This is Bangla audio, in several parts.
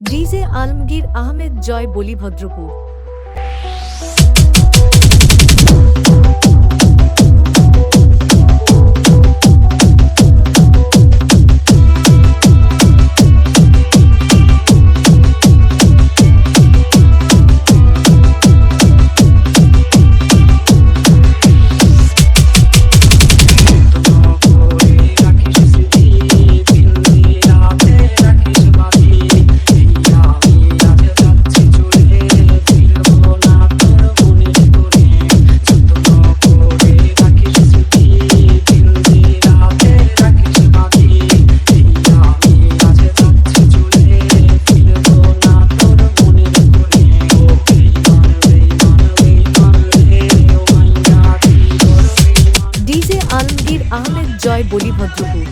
ডিজে আলমগীর আহমেদ জয় বলিভদ্রপুর। আহমেদ জয় বলিভদ্রপুর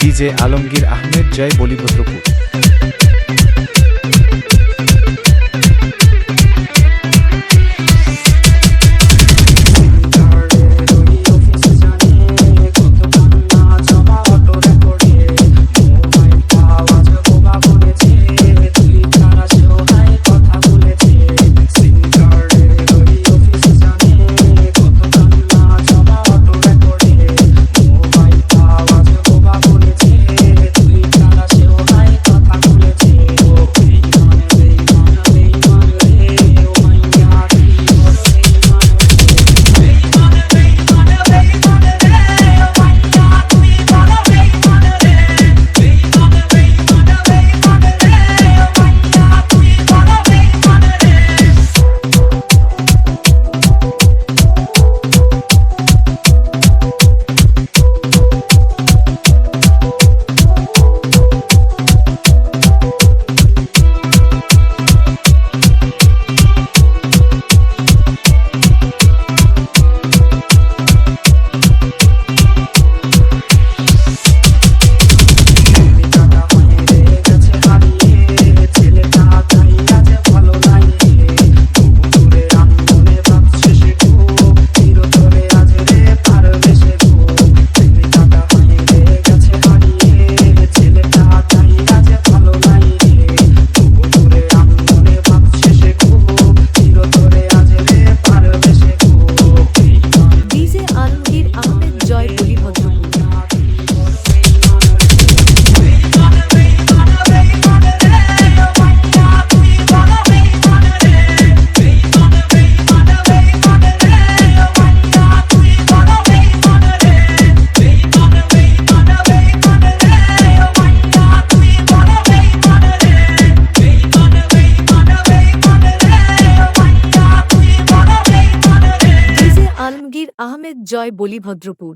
ডিজে আলমগীর আহমেদ জয় বলিভদ্রপুর আহমেদ জয় বলিভদ্রপুর